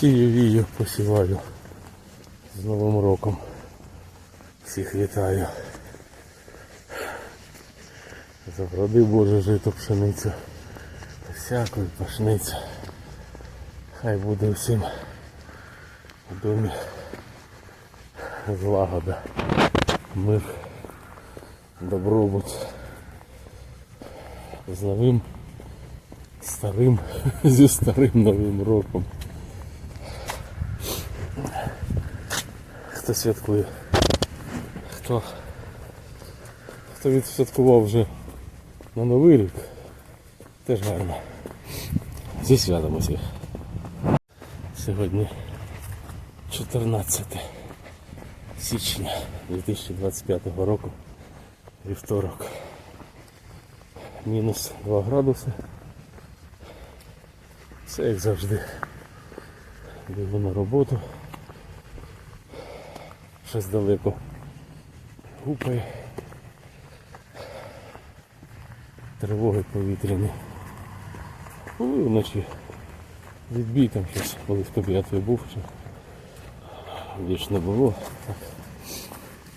Сію вію, посіваю. З Новим роком. Всіх вітаю. Загороди Боже жито пшеницю. Всякої пашницю. Хай буде всім в домі злагода, мир, добробут. З новим старим, зі старим новим роком. Хто святкує? Хто? Хто відсвяткував вже на Новий рік? Теж гарно. Зі святом усіх. Сьогодні 14 січня 2025 року. Вівторок. Мінус 2 градуси. Все як завжди. Йду на роботу. Щось далеко гупає. Тривоги повітряні. Були вночі. Відбій там щось близько п'ятої був. Що більш не було. Так,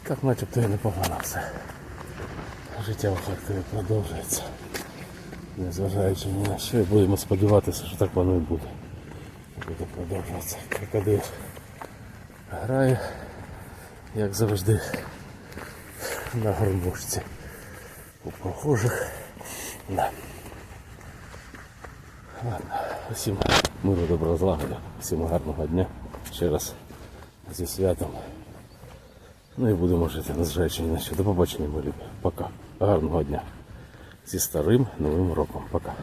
так начебто і непогано все. Життя в Харкові продовжується. Незважаючи ні на що, і будемо сподіватися, що так воно і буде. Буде продовжуватися. Крокодил грає, як завжди, на гармошці. У похожих. Да. Ладно, всім миру доброго злагоди, всім гарного дня. Ще раз зі святом. Ну і будемо жити, незважаючи ні на. До побачення, мої любі. Пока. Гарного дня. Зі старим новим роком. Пока.